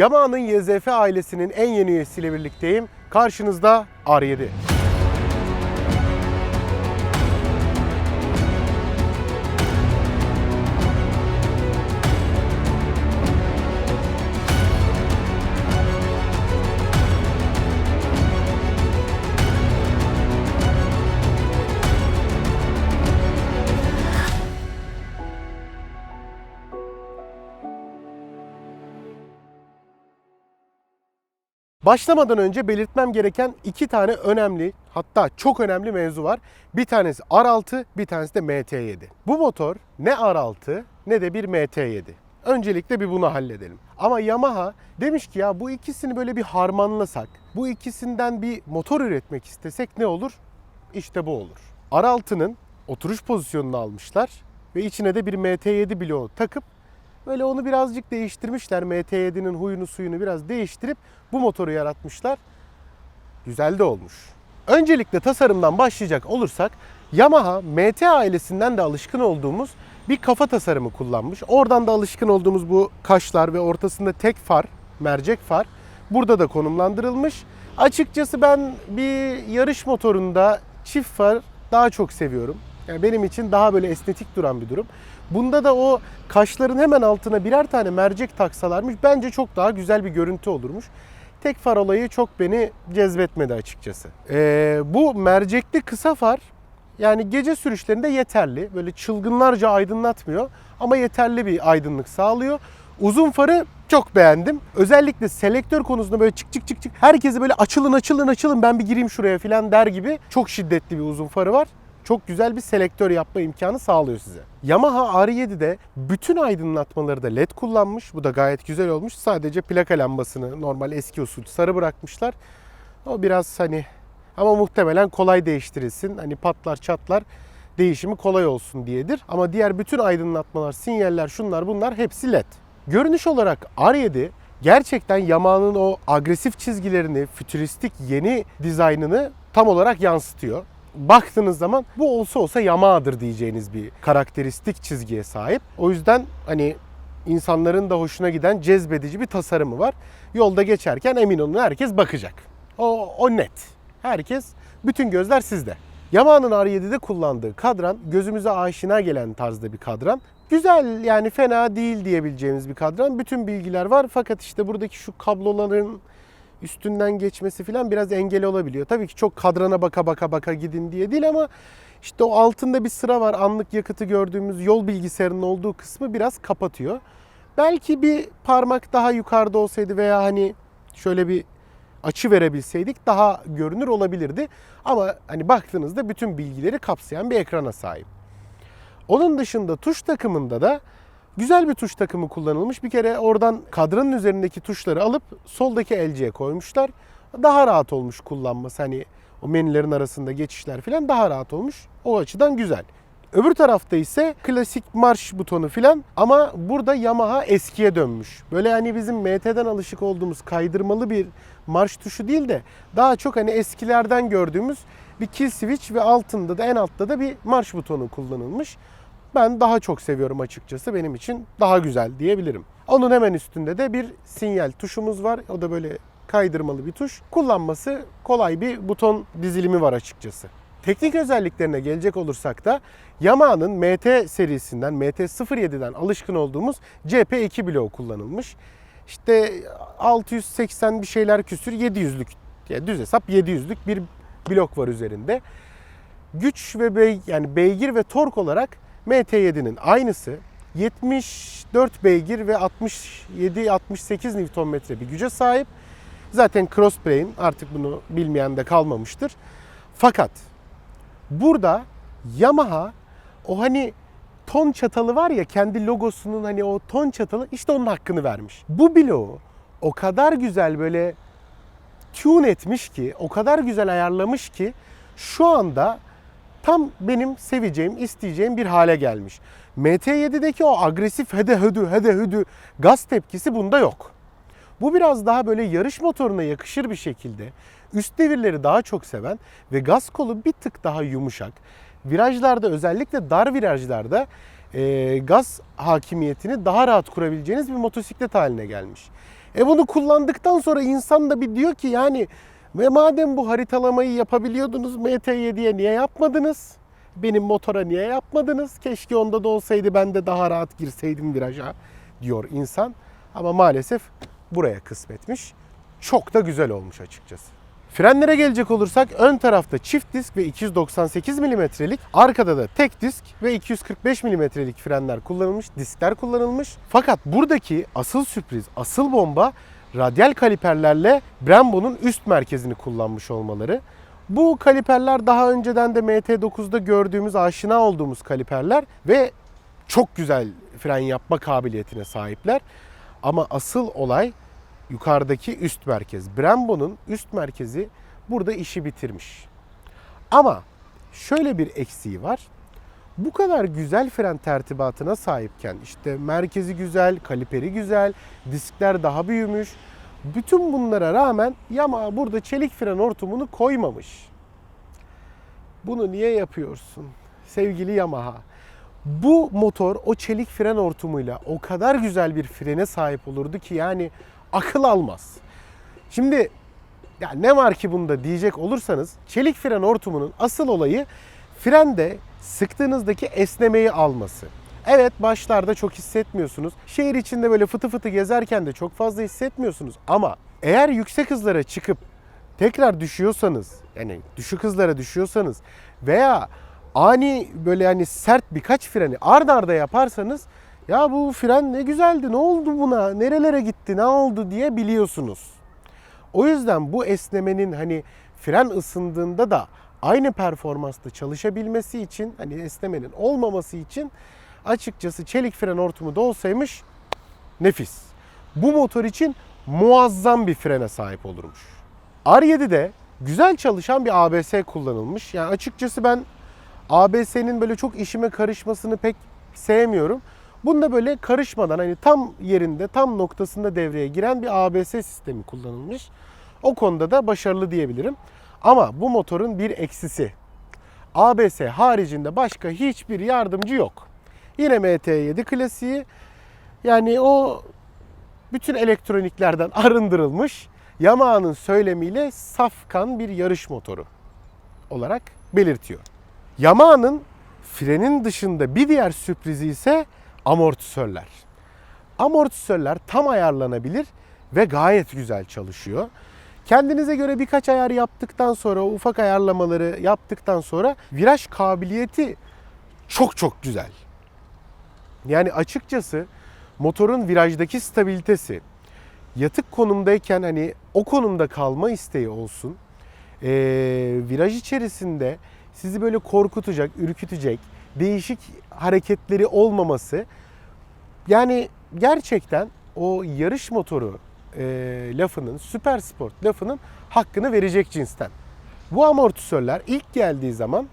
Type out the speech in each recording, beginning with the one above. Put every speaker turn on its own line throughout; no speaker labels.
Yamaha'nın YZF ailesinin en yeni üyesiyle birlikteyim. Karşınızda R7. Başlamadan önce belirtmem gereken iki tane önemli hatta çok önemli mevzu var. Bir tanesi R6, bir tanesi de MT7. Bu motor ne R6 ne de bir MT7. Öncelikle bir bunu halledelim. Ama Yamaha demiş ki ya bu ikisini böyle bir harmanlasak, bu ikisinden bir motor üretmek istesek ne olur? İşte bu olur. R6'nın oturuş pozisyonunu almışlar ve içine de bir MT7 bloğu takıp Böyle onu birazcık değiştirmişler. MT7'nin huyunu suyunu biraz değiştirip bu motoru yaratmışlar. Güzel de olmuş. Öncelikle tasarımdan başlayacak olursak Yamaha MT ailesinden de alışkın olduğumuz bir kafa tasarımı kullanmış. Oradan da alışkın olduğumuz bu kaşlar ve ortasında tek far, mercek far burada da konumlandırılmış. Açıkçası ben bir yarış motorunda çift far daha çok seviyorum. Yani benim için daha böyle esnetik duran bir durum. Bunda da o kaşların hemen altına birer tane mercek taksalarmış bence çok daha güzel bir görüntü olurmuş. Tek far olayı çok beni cezbetmedi açıkçası. Ee, bu mercekli kısa far yani gece sürüşlerinde yeterli. Böyle çılgınlarca aydınlatmıyor ama yeterli bir aydınlık sağlıyor. Uzun farı çok beğendim. Özellikle selektör konusunda böyle çık çık çık çık herkese böyle açılın açılın açılın ben bir gireyim şuraya falan der gibi çok şiddetli bir uzun farı var çok güzel bir selektör yapma imkanı sağlıyor size. Yamaha R7'de bütün aydınlatmaları da led kullanmış. Bu da gayet güzel olmuş. Sadece plaka lambasını normal eski usul sarı bırakmışlar. O biraz hani ama muhtemelen kolay değiştirilsin. Hani patlar çatlar değişimi kolay olsun diyedir. Ama diğer bütün aydınlatmalar, sinyaller, şunlar bunlar hepsi led. Görünüş olarak R7 gerçekten Yamaha'nın o agresif çizgilerini, fütüristik yeni dizaynını tam olarak yansıtıyor baktığınız zaman bu olsa olsa Yamaha'dır diyeceğiniz bir karakteristik çizgiye sahip. O yüzden hani insanların da hoşuna giden cezbedici bir tasarımı var. Yolda geçerken emin olun herkes bakacak. O, o net. Herkes, bütün gözler sizde. Yamaha'nın R7'de kullandığı kadran gözümüze aşina gelen tarzda bir kadran. Güzel yani fena değil diyebileceğimiz bir kadran. Bütün bilgiler var fakat işte buradaki şu kabloların üstünden geçmesi falan biraz engel olabiliyor. Tabii ki çok kadrana baka baka baka gidin diye değil ama işte o altında bir sıra var. Anlık yakıtı gördüğümüz yol bilgisayarının olduğu kısmı biraz kapatıyor. Belki bir parmak daha yukarıda olsaydı veya hani şöyle bir açı verebilseydik daha görünür olabilirdi. Ama hani baktığınızda bütün bilgileri kapsayan bir ekrana sahip. Onun dışında tuş takımında da Güzel bir tuş takımı kullanılmış. Bir kere oradan kadranın üzerindeki tuşları alıp soldaki elciye koymuşlar. Daha rahat olmuş kullanması. Hani o menülerin arasında geçişler falan daha rahat olmuş. O açıdan güzel. Öbür tarafta ise klasik marş butonu filan ama burada Yamaha eskiye dönmüş. Böyle hani bizim MT'den alışık olduğumuz kaydırmalı bir marş tuşu değil de daha çok hani eskilerden gördüğümüz bir kill switch ve altında da en altta da bir marş butonu kullanılmış. Ben daha çok seviyorum açıkçası. Benim için daha güzel diyebilirim. Onun hemen üstünde de bir sinyal tuşumuz var. O da böyle kaydırmalı bir tuş. Kullanması kolay bir buton dizilimi var açıkçası. Teknik özelliklerine gelecek olursak da Yamaha'nın MT serisinden, MT-07'den alışkın olduğumuz CP2 bloğu kullanılmış. İşte 680 bir şeyler küsür 700'lük, yani düz hesap 700'lük bir blok var üzerinde. Güç ve bey, yani beygir ve tork olarak MT7'nin aynısı 74 beygir ve 67-68 Nm bir güce sahip. Zaten Crossbrain artık bunu bilmeyen de kalmamıştır. Fakat burada Yamaha o hani ton çatalı var ya kendi logosunun hani o ton çatalı işte onun hakkını vermiş. Bu bloğu o kadar güzel böyle tune etmiş ki, o kadar güzel ayarlamış ki şu anda tam benim seveceğim, isteyeceğim bir hale gelmiş. MT7'deki o agresif hede hüdü hede hüdü gaz tepkisi bunda yok. Bu biraz daha böyle yarış motoruna yakışır bir şekilde üst devirleri daha çok seven ve gaz kolu bir tık daha yumuşak. Virajlarda özellikle dar virajlarda e, gaz hakimiyetini daha rahat kurabileceğiniz bir motosiklet haline gelmiş. E bunu kullandıktan sonra insan da bir diyor ki yani ve madem bu haritalamayı yapabiliyordunuz MT7'ye niye yapmadınız? Benim motora niye yapmadınız? Keşke onda da olsaydı ben de daha rahat girseydim viraja diyor insan. Ama maalesef buraya kısmetmiş. Çok da güzel olmuş açıkçası. Frenlere gelecek olursak ön tarafta çift disk ve 298 mm'lik, arkada da tek disk ve 245 mm'lik frenler kullanılmış, diskler kullanılmış. Fakat buradaki asıl sürpriz, asıl bomba radyal kaliperlerle Brembo'nun üst merkezini kullanmış olmaları. Bu kaliperler daha önceden de MT9'da gördüğümüz, aşina olduğumuz kaliperler ve çok güzel fren yapma kabiliyetine sahipler. Ama asıl olay yukarıdaki üst merkez. Brembo'nun üst merkezi burada işi bitirmiş. Ama şöyle bir eksiği var. Bu kadar güzel fren tertibatına sahipken işte merkezi güzel, kaliperi güzel, diskler daha büyümüş. Bütün bunlara rağmen Yamaha burada çelik fren hortumunu koymamış. Bunu niye yapıyorsun sevgili Yamaha? Bu motor o çelik fren hortumuyla o kadar güzel bir frene sahip olurdu ki yani akıl almaz. Şimdi ya ne var ki bunda diyecek olursanız çelik fren hortumunun asıl olayı frende sıktığınızdaki esnemeyi alması. Evet başlarda çok hissetmiyorsunuz. Şehir içinde böyle fıtı fıtı gezerken de çok fazla hissetmiyorsunuz. Ama eğer yüksek hızlara çıkıp tekrar düşüyorsanız yani düşük hızlara düşüyorsanız veya ani böyle yani sert birkaç freni ard arda yaparsanız ya bu fren ne güzeldi ne oldu buna nerelere gitti ne oldu diye biliyorsunuz. O yüzden bu esnemenin hani fren ısındığında da aynı performansta çalışabilmesi için hani esnemenin olmaması için açıkçası çelik fren hortumu da olsaymış nefis. Bu motor için muazzam bir frene sahip olurmuş. R7'de güzel çalışan bir ABS kullanılmış. Yani açıkçası ben ABS'nin böyle çok işime karışmasını pek sevmiyorum. Bunda böyle karışmadan hani tam yerinde, tam noktasında devreye giren bir ABS sistemi kullanılmış. O konuda da başarılı diyebilirim. Ama bu motorun bir eksisi. ABS haricinde başka hiçbir yardımcı yok. Yine MT7 klasiği. Yani o bütün elektroniklerden arındırılmış Yamaha'nın söylemiyle safkan bir yarış motoru olarak belirtiyor. Yamaha'nın frenin dışında bir diğer sürprizi ise amortisörler. Amortisörler tam ayarlanabilir ve gayet güzel çalışıyor. Kendinize göre birkaç ayar yaptıktan sonra, ufak ayarlamaları yaptıktan sonra viraj kabiliyeti çok çok güzel. Yani açıkçası motorun virajdaki stabilitesi, yatık konumdayken hani o konumda kalma isteği olsun. Ee, viraj içerisinde sizi böyle korkutacak, ürkütecek, değişik hareketleri olmaması. Yani gerçekten o yarış motoru e, lafının, süper sport lafının hakkını verecek cinsten. Bu amortisörler ilk geldiği zaman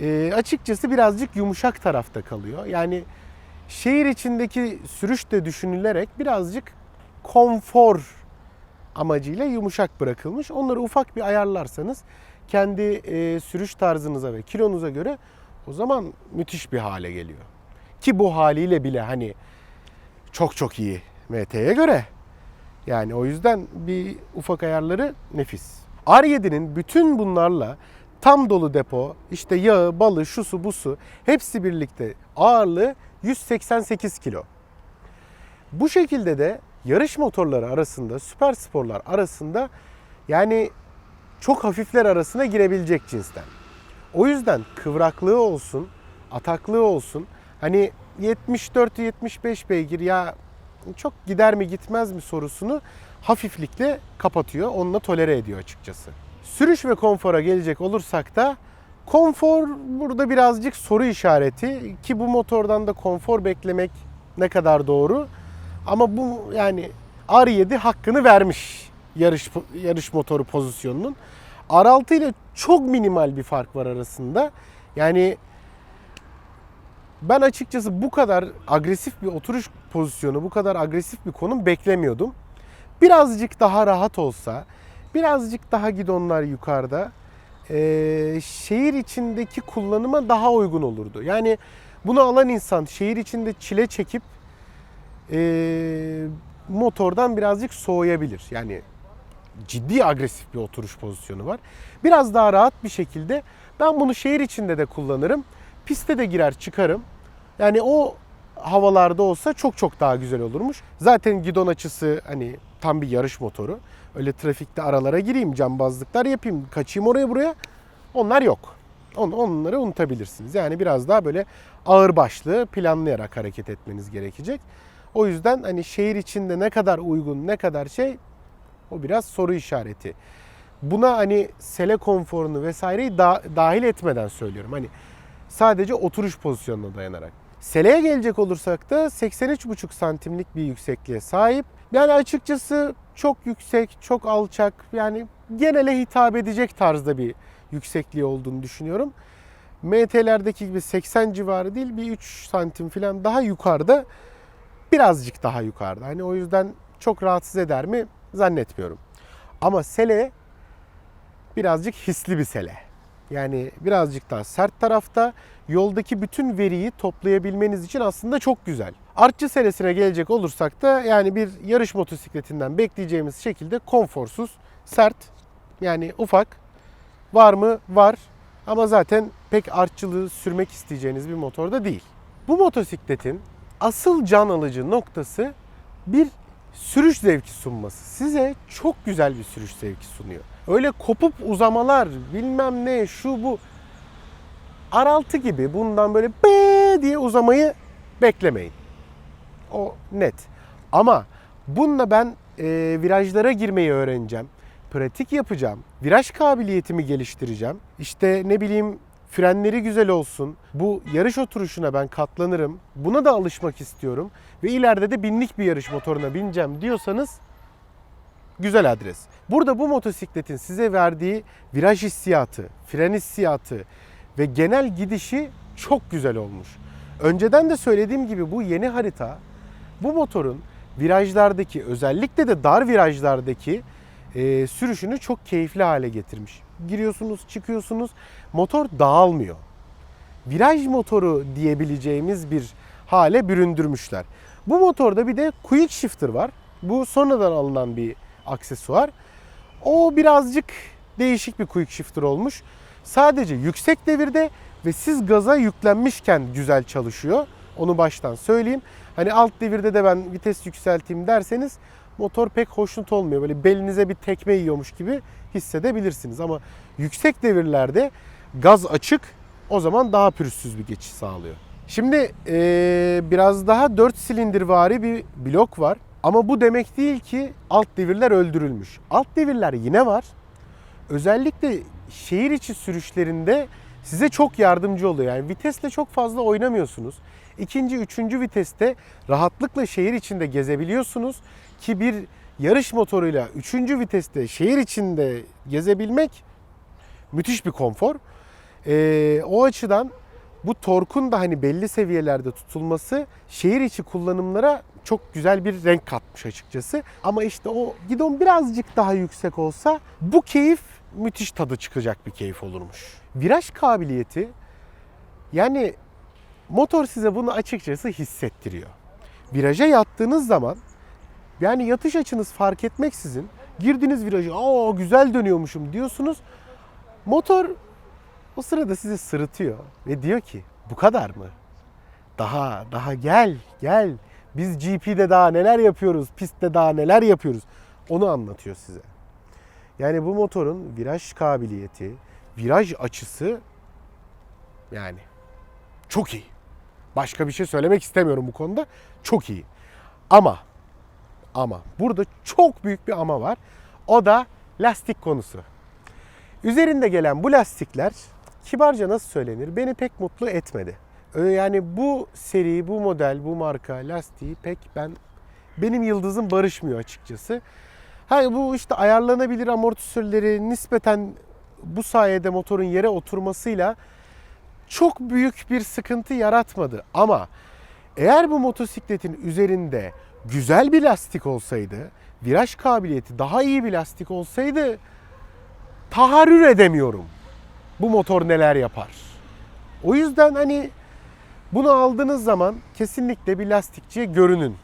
e, açıkçası birazcık yumuşak tarafta kalıyor. Yani şehir içindeki sürüş de düşünülerek birazcık konfor amacıyla yumuşak bırakılmış. Onları ufak bir ayarlarsanız kendi e, sürüş tarzınıza ve kilonuza göre o zaman müthiş bir hale geliyor. Ki bu haliyle bile hani çok çok iyi MT'ye göre. Yani o yüzden bir ufak ayarları nefis. R7'nin bütün bunlarla tam dolu depo, işte yağı, balı, şusu, busu hepsi birlikte ağırlığı 188 kilo. Bu şekilde de yarış motorları arasında, süper sporlar arasında yani çok hafifler arasına girebilecek cinsten. O yüzden kıvraklığı olsun, ataklığı olsun. Hani 74-75 beygir ya çok gider mi gitmez mi sorusunu hafiflikle kapatıyor. Onunla tolere ediyor açıkçası. Sürüş ve konfora gelecek olursak da konfor burada birazcık soru işareti ki bu motordan da konfor beklemek ne kadar doğru. Ama bu yani R7 hakkını vermiş yarış yarış motoru pozisyonunun. R6 ile çok minimal bir fark var arasında. Yani ben açıkçası bu kadar agresif bir oturuş pozisyonu, bu kadar agresif bir konum beklemiyordum. Birazcık daha rahat olsa, birazcık daha gidonlar yukarıda, e, şehir içindeki kullanıma daha uygun olurdu. Yani bunu alan insan şehir içinde çile çekip e, motordan birazcık soğuyabilir. Yani ciddi agresif bir oturuş pozisyonu var. Biraz daha rahat bir şekilde ben bunu şehir içinde de kullanırım. Piste de girer çıkarım. Yani o havalarda olsa çok çok daha güzel olurmuş. Zaten gidon açısı hani tam bir yarış motoru. Öyle trafikte aralara gireyim, cambazlıklar yapayım, kaçayım oraya buraya. Onlar yok. On, onları unutabilirsiniz. Yani biraz daha böyle ağır başlı planlayarak hareket etmeniz gerekecek. O yüzden hani şehir içinde ne kadar uygun, ne kadar şey o biraz soru işareti. Buna hani sele konforunu vesaireyi da- dahil etmeden söylüyorum. Hani sadece oturuş pozisyonuna dayanarak. Seleye gelecek olursak da 83,5 santimlik bir yüksekliğe sahip. Yani açıkçası çok yüksek, çok alçak yani genele hitap edecek tarzda bir yüksekliği olduğunu düşünüyorum. MT'lerdeki gibi 80 civarı değil bir 3 santim falan daha yukarıda birazcık daha yukarıda. Hani o yüzden çok rahatsız eder mi zannetmiyorum. Ama sele birazcık hisli bir sele. Yani birazcık daha sert tarafta yoldaki bütün veriyi toplayabilmeniz için aslında çok güzel. Artçı selesine gelecek olursak da yani bir yarış motosikletinden bekleyeceğimiz şekilde konforsuz, sert yani ufak. Var mı? Var. Ama zaten pek artçılığı sürmek isteyeceğiniz bir motorda değil. Bu motosikletin asıl can alıcı noktası bir sürüş zevki sunması. Size çok güzel bir sürüş zevki sunuyor. Öyle kopup uzamalar, bilmem ne, şu bu. Araltı gibi bundan böyle be diye uzamayı beklemeyin. O net. Ama bununla ben e, virajlara girmeyi öğreneceğim. Pratik yapacağım. Viraj kabiliyetimi geliştireceğim. İşte ne bileyim frenleri güzel olsun. Bu yarış oturuşuna ben katlanırım. Buna da alışmak istiyorum. Ve ileride de binlik bir yarış motoruna bineceğim diyorsanız güzel adres. Burada bu motosikletin size verdiği viraj hissiyatı, fren hissiyatı ve genel gidişi çok güzel olmuş. Önceden de söylediğim gibi bu yeni harita bu motorun virajlardaki özellikle de dar virajlardaki e, sürüşünü çok keyifli hale getirmiş. Giriyorsunuz, çıkıyorsunuz, motor dağılmıyor. Viraj motoru diyebileceğimiz bir hale büründürmüşler. Bu motorda bir de quick shifter var. Bu sonradan alınan bir aksesuar. O birazcık değişik bir quick shifter olmuş. Sadece yüksek devirde ve siz gaza yüklenmişken güzel çalışıyor. Onu baştan söyleyeyim. Hani alt devirde de ben vites yükselteyim derseniz motor pek hoşnut olmuyor. Böyle belinize bir tekme yiyormuş gibi hissedebilirsiniz. Ama yüksek devirlerde gaz açık o zaman daha pürüzsüz bir geçiş sağlıyor. Şimdi eee, biraz daha 4 silindirvari bir blok var. Ama bu demek değil ki alt devirler öldürülmüş. Alt devirler yine var. Özellikle şehir içi sürüşlerinde size çok yardımcı oluyor. Yani vitesle çok fazla oynamıyorsunuz. İkinci, üçüncü viteste rahatlıkla şehir içinde gezebiliyorsunuz. Ki bir yarış motoruyla üçüncü viteste şehir içinde gezebilmek müthiş bir konfor. Ee, o açıdan bu torkun da hani belli seviyelerde tutulması şehir içi kullanımlara çok güzel bir renk katmış açıkçası. Ama işte o gidon birazcık daha yüksek olsa bu keyif müthiş tadı çıkacak bir keyif olurmuş. Viraj kabiliyeti yani motor size bunu açıkçası hissettiriyor. Viraja yattığınız zaman yani yatış açınız fark etmeksizin girdiniz virajı aa güzel dönüyormuşum diyorsunuz. Motor o sırada sizi sırıtıyor ve diyor ki bu kadar mı? Daha daha gel gel. Biz GP'de daha neler yapıyoruz, pistte daha neler yapıyoruz. Onu anlatıyor size. Yani bu motorun viraj kabiliyeti, viraj açısı yani çok iyi. Başka bir şey söylemek istemiyorum bu konuda. Çok iyi. Ama ama burada çok büyük bir ama var. O da lastik konusu. Üzerinde gelen bu lastikler kibarca nasıl söylenir beni pek mutlu etmedi. Ee, Yani bu seri, bu model, bu marka lastiği pek ben benim yıldızım barışmıyor açıkçası. Ha bu işte ayarlanabilir amortisörleri nispeten bu sayede motorun yere oturmasıyla çok büyük bir sıkıntı yaratmadı. Ama eğer bu motosikletin üzerinde güzel bir lastik olsaydı, viraj kabiliyeti daha iyi bir lastik olsaydı taharrür edemiyorum. Bu motor neler yapar? O yüzden hani bunu aldığınız zaman kesinlikle bir lastikçiye görünün.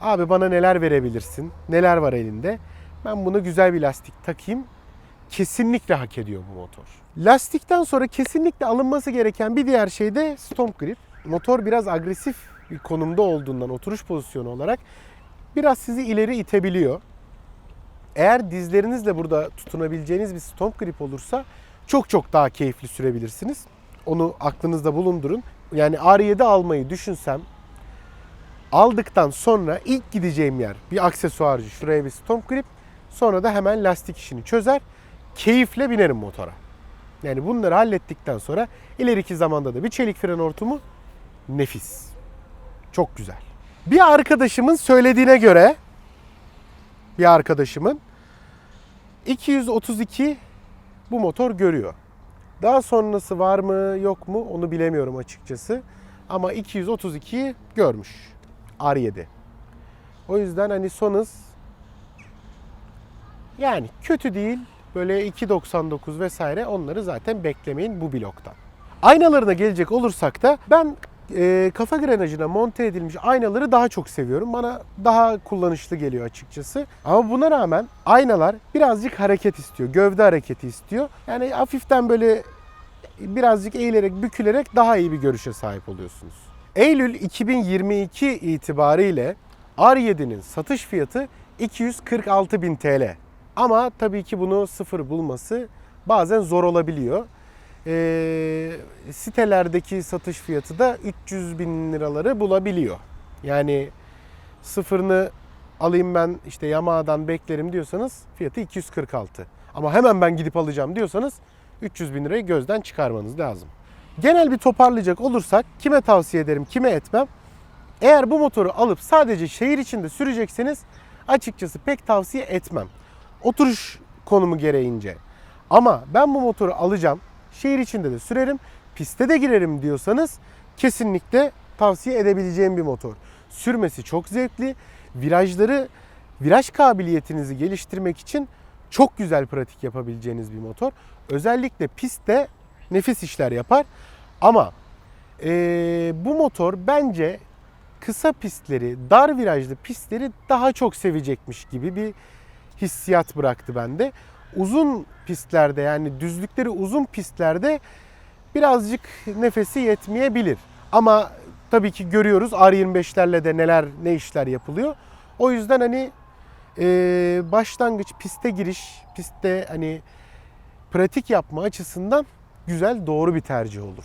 Abi bana neler verebilirsin? Neler var elinde? Ben buna güzel bir lastik takayım. Kesinlikle hak ediyor bu motor. Lastikten sonra kesinlikle alınması gereken bir diğer şey de stomp grip. Motor biraz agresif bir konumda olduğundan oturuş pozisyonu olarak biraz sizi ileri itebiliyor. Eğer dizlerinizle burada tutunabileceğiniz bir stomp grip olursa çok çok daha keyifli sürebilirsiniz. Onu aklınızda bulundurun. Yani R7 almayı düşünsem aldıktan sonra ilk gideceğim yer bir aksesuarcı. Şuraya bir stomp grip. Sonra da hemen lastik işini çözer. Keyifle binerim motora. Yani bunları hallettikten sonra ileriki zamanda da bir çelik fren hortumu nefis. Çok güzel. Bir arkadaşımın söylediğine göre bir arkadaşımın 232 bu motor görüyor. Daha sonrası var mı yok mu onu bilemiyorum açıkçası. Ama 232 görmüş. R7. O yüzden hani son hız yani kötü değil. Böyle 2.99 vesaire onları zaten beklemeyin bu bloktan. Aynalarına gelecek olursak da ben e, kafa grenajına monte edilmiş aynaları daha çok seviyorum. Bana daha kullanışlı geliyor açıkçası. Ama buna rağmen aynalar birazcık hareket istiyor. Gövde hareketi istiyor. Yani hafiften böyle birazcık eğilerek, bükülerek daha iyi bir görüşe sahip oluyorsunuz. Eylül 2022 itibariyle R7'nin satış fiyatı 246.000 TL. Ama tabii ki bunu sıfır bulması bazen zor olabiliyor. Ee, sitelerdeki satış fiyatı da 300 bin liraları bulabiliyor. Yani sıfırını alayım ben işte Yamaha'dan beklerim diyorsanız fiyatı 246. Ama hemen ben gidip alacağım diyorsanız 300 bin lirayı gözden çıkarmanız lazım. Genel bir toparlayacak olursak kime tavsiye ederim, kime etmem? Eğer bu motoru alıp sadece şehir içinde sürecekseniz açıkçası pek tavsiye etmem. Oturuş konumu gereğince. Ama ben bu motoru alacağım, şehir içinde de sürerim, piste de girerim diyorsanız kesinlikle tavsiye edebileceğim bir motor. Sürmesi çok zevkli. Virajları, viraj kabiliyetinizi geliştirmek için çok güzel pratik yapabileceğiniz bir motor. Özellikle pistte nefis işler yapar. Ama eee, bu motor bence kısa pistleri, dar virajlı pistleri daha çok sevecekmiş gibi bir hissiyat bıraktı bende. Uzun pistlerde yani düzlükleri uzun pistlerde birazcık nefesi yetmeyebilir. Ama tabii ki görüyoruz R25'lerle de neler ne işler yapılıyor. O yüzden hani eee, başlangıç piste giriş, pistte hani pratik yapma açısından güzel doğru bir tercih olur.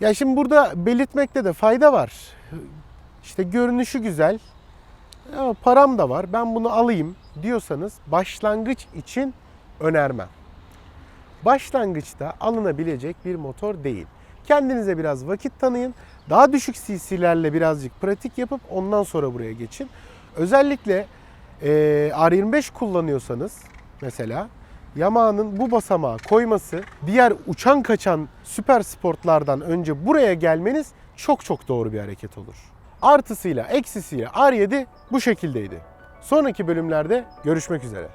Ya şimdi burada belirtmekte de fayda var. İşte görünüşü güzel. Ama param da var. Ben bunu alayım diyorsanız başlangıç için önermem. Başlangıçta alınabilecek bir motor değil. Kendinize biraz vakit tanıyın. Daha düşük CC'lerle birazcık pratik yapıp ondan sonra buraya geçin. Özellikle e, R25 kullanıyorsanız mesela Yamaha'nın bu basamağı koyması diğer uçan kaçan süper sportlardan önce buraya gelmeniz çok çok doğru bir hareket olur. Artısıyla eksisiyle R7 bu şekildeydi. Sonraki bölümlerde görüşmek üzere.